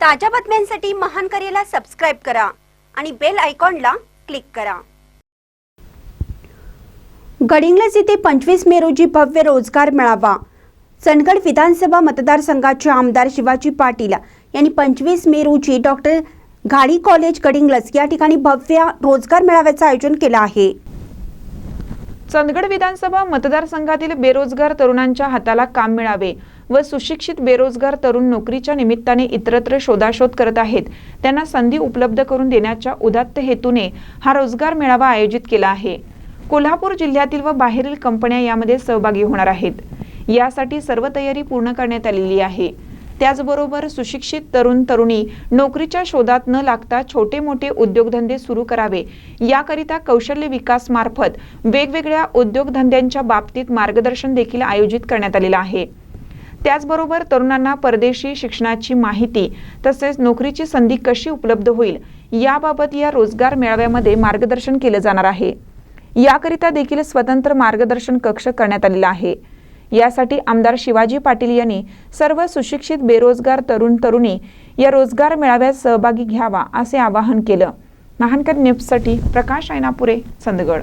ताज्या बातम्यांसाठी महान करेला सबस्क्राईब करा आणि बेल आयकॉनला क्लिक करा. गडिंग्लज येथे पंचवीस मे रोजी भव्य रोजगार मेळावा चंदगड विधानसभा मतदारसंघाचे आमदार शिवाजी पाटील यांनी पंचवीस मे रोजी डॉक्टर घाडी कॉलेज गडिंग्लज या ठिकाणी भव्य रोजगार मेळाव्याचं आयोजन केलं आहे. चंदगड विधानसभा मतदारसंघातील बेरोजगार तरुणांच्या हाताला काम मिळावे व सुशिक्षित बेरोजगार तरुण नोकरीच्या निमित्ताने इतरत्र शोधाशोध करत आहेत. त्यांना संधी उपलब्ध करून देण्याच्या उदात्त हेतूने हा रोजगार मेळावा आयोजित केला आहे. कोल्हापूर जिल्ह्यातील व बाहेरील कंपन्या यामध्ये सहभागी होणार आहेत. यासाठी सर्व तयारी पूर्ण करण्यात आलेली आहे. त्याचबरोबर सुशिक्षित तरुण तरुणी नोकरीच्या शोधात न लागता छोटे मोठे उद्योगधंदे सुरू करावे. याकरिता कौशल्य विकास मार्फत वेगवेगळ्या उद्योगधंद्यांच्या बाबतीत मार्गदर्शन देखील आयोजित करण्यात आलेलं आहे. त्याचबरोबर तरुणांना परदेशी शिक्षणाची माहिती तसेच नोकरीची संधी कशी उपलब्ध होईल याबाबत या रोजगार मेळाव्यामध्ये मार्गदर्शन केलं जाणार आहे. याकरिता देखील स्वतंत्र मार्गदर्शन कक्ष करण्यात आलेला आहे. यासाठी आमदार शिवाजी पाटील यांनी सर्व सुशिक्षित बेरोजगार तरुण तरुणी या रोजगार मेळाव्यात सहभागी घ्यावा असे आवाहन केलं. महानकर न्यूजसाठी प्रकाश ऐनापुरे चंदगड.